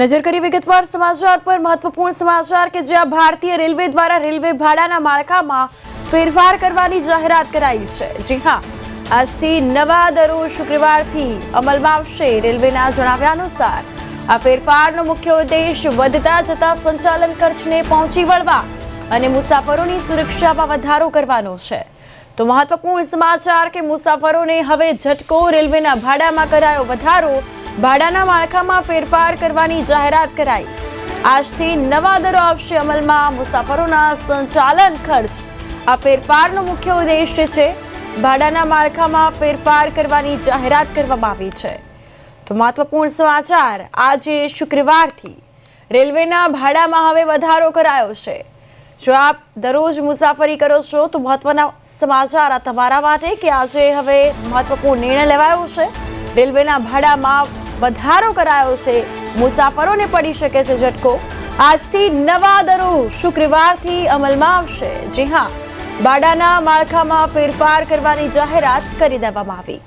નજર કરી વિગતવાર સમાચાર પર મહત્વપૂર્ણ સમાચાર કે જ્યાં ભારતીય રેલવે દ્વારા રેલવે ભાડાના માળખામાં ફેરફાર કરવાની જાહેરાત કરાઈ છે. જી હા, આજથી નવા દરો શુક્રવારથી અમલમાં આવશે રેલવેના જણાવ્યા અનુસાર, આ ફેરફારનો મુખ્ય ઉદ્દેશ વધતા જતા સંચાલન ખર્ચને પહોંચી વળવા અને મુસાફરોની સુરક્ષામાં વધારો કરવાનો છે. તો મહત્વપૂર્ણ સમાચાર કે મુસાફરોને હવે ઝટકો રેલવેના ભાડામાં કરાયો વધારો ભાડાના માળખામાં ફેરફાર કરવાની જાહેરાત કરાઈ. આજથી નવા દરો આવશે અમલમાં. મુસાફરોના સંચાલન ખર્ચ. આ ફેરફારનો મુખ્ય ઉદ્દેશ્ય છે ભાડાના માળખામાં ફેરફાર કરવાની જાહેરાત કરવામાં આવી છે. તો મહત્વપૂર્ણ સમાચાર, આજે શુક્રવારથી રેલવેના ભાડામાં હવે વધારો કરાયો છે. જો આપ દરરોજ મુસાફરી કરો છો, તો મહત્વના સમાચાર આ તમારા માટે કે આજે હવે મહત્વપૂર્ણ નિર્ણય લેવાયો છે. રેલવેના ભાડામાં વધારો કરાયો છે. મુસાફરોને પડી શકે છે ઝટકો. આજથી નવા દરો શુક્રવારથી અમલમાં આવશે. જી હા ભાડાના માળખામાં ફેરફાર કરવાની જાહેરાત કરી દેવામાં આવી.